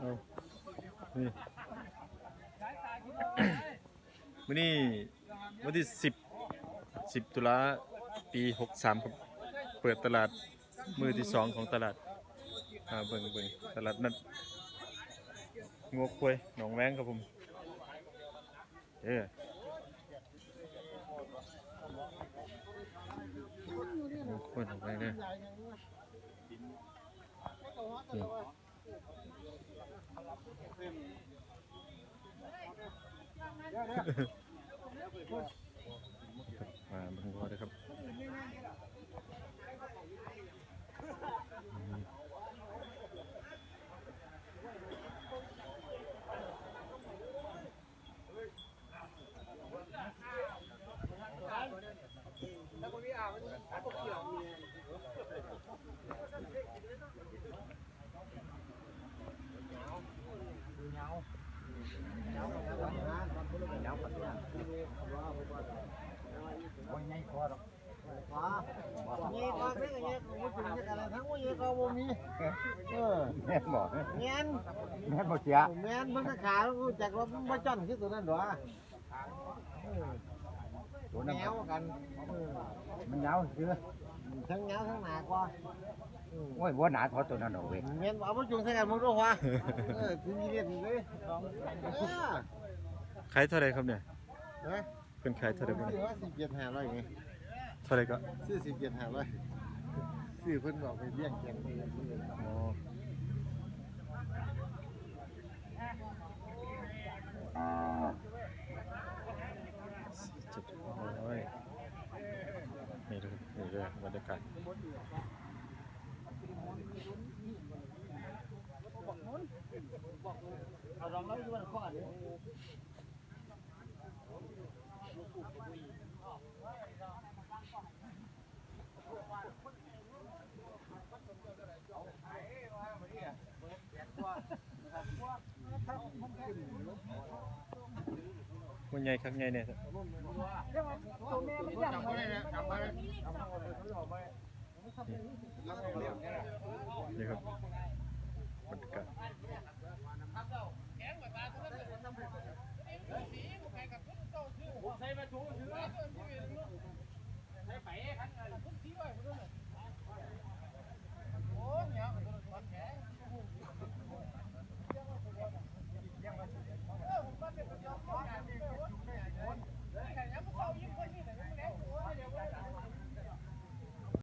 เอานี่มื้อนี้วันที่สิบสิบตุลาปีหกสามครับเปิดตลาดมือที่สองของตลาดอ่าเบิ่งเบิ่งตลาดนัดงัวควยหนองแวงครับผมเอ้งัวควยหนองแวงเนี่ย มาเบิ่งงัวเลยครับอืม ว้ามีความเป็นอย่างเงี้ยกูถึงจะอะไรทั้งวันนี้ก็บ่มีเออแม่นบ่แม่นแม่นบ่เสียแม่นมันก็ขากูจากว่ามันบ่จ้อนคือตัวนั้นดอกเออตัวนั้นแนวกันเออมันยาวซื่อทั้งแนวทั้งหนากว่าเออ โอ้ยบ่หนาเทอตัวนั้นดอกเว้ยแม่นเอามาจุงใส่กันมึงดูว่าเออถึงยี่เรียนเลยเออขายเท่าไหรครับเนี่ยเฮ้ยเป็นขายเท่าไหรบ้างซื้อว่าสิบเจ็ดห้าร้อยไงเท่าไหรก็ซื้อสิบเจ็ดห้าร้อยซื้อเพิ่นบอกไปเลี้ยงแกงไปอย่างนี้เลยอ๋อเจ็ดร้อยนี่ดูนี่เลยบรรยากาศ เอาลองเล่าดูมันข้อนี้มันใหญ่คักใหญ่เนี่ย นี่ครับบรรยากาศใช้ปชูถืใช้ไป